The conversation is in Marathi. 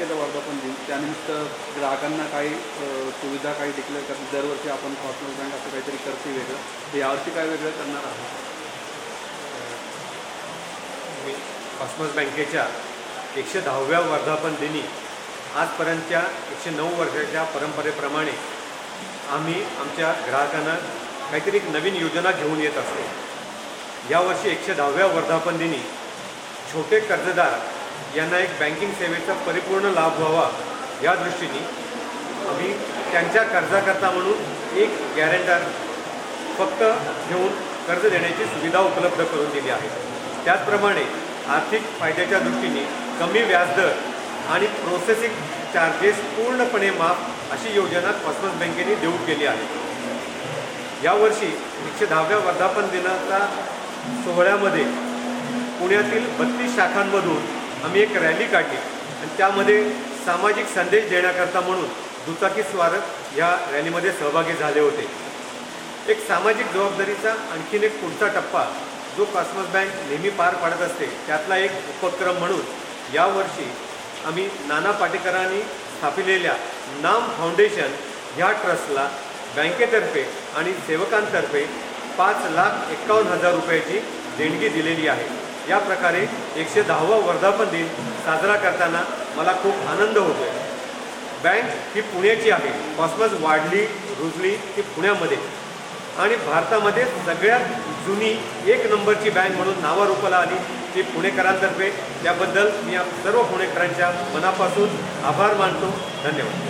केलं वर्धापन दिन. त्यानिमित्त ग्राहकांना काही सुविधा काही डिक्लेअर कर दरवर्षी आपण कॉर्पोरेट बँक असं काहीतरी करते वेगळं. ते यावर्षी काय वेगळं करणार आहे कॉस्मॉस बँकेच्या एकशे दहाव्या वर्धापन दिनी आजपर्यंतच्या एकशे नऊ वर्षाच्या परंपरेप्रमाणे आम्ही आमच्या ग्राहकांना काहीतरी एक नवीन योजना घेऊन येत असतो. यावर्षी एकशे दहाव्या वर्धापन दिनी छोटे कर्जदार यांना एक बँकिंग सेवेचा परिपूर्ण लाभ व्हावा या दृष्टीने आम्ही त्यांच्या कर्जाकरता म्हणून एक गॅरेंटर फक्त घेऊन कर्ज देण्याची सुविधा उपलब्ध करून दिली आहे. त्याचप्रमाणे आर्थिक फायद्याच्या दृष्टीने कमी व्याजदर आणि प्रोसेसिंग चार्जेस पूर्णपणे माफ अशी योजना कॉस्मस बँकेने देऊ केली आहे. यावर्षी एकशे दहाव्या वर्धापन दिनाचा सोहळ्यामध्ये पुण्यातील बत्तीस शाखांमधून आम्ही एक रॅली काढली. आणि त्यामध्ये सामाजिक संदेश देण्याकरता म्हणून दुचाकी स्वार या रॅलीमध्ये सहभागी झाले होते. एक सामाजिक जबाबदारीचा आणखीन एक पुढचा टप्पा जो कॉस्मस बँक नेहमी पार पाडत असते त्यातला एक उपक्रम म्हणून यावर्षी आम्ही नाना पाटेकरांनी स्थापिलेल्या नाम फाउंडेशन ह्या ट्रस्टला बँकेतर्फे आणि सेवकांतर्फे पाच लाख एकावन्न हजार रुपयाची देणगी दिलेली आहे. या प्रकारे एकशे दहावा वर्धापन दिन साजरा करताना मला खूप आनंद होतो आहे बँक ही पुण्याची आहे. कॉस्मस वाढली रुजली ती पुण्यामध्ये. आणि भारतामध्ये सगळ्यात जुनी एक नंबरची बँक म्हणून नावारूपाला आली ती पुणेकरांतर्फे. त्याबद्दल मी या सर्व पुणेकरांच्या मनापासून आभार मानतो. धन्यवाद.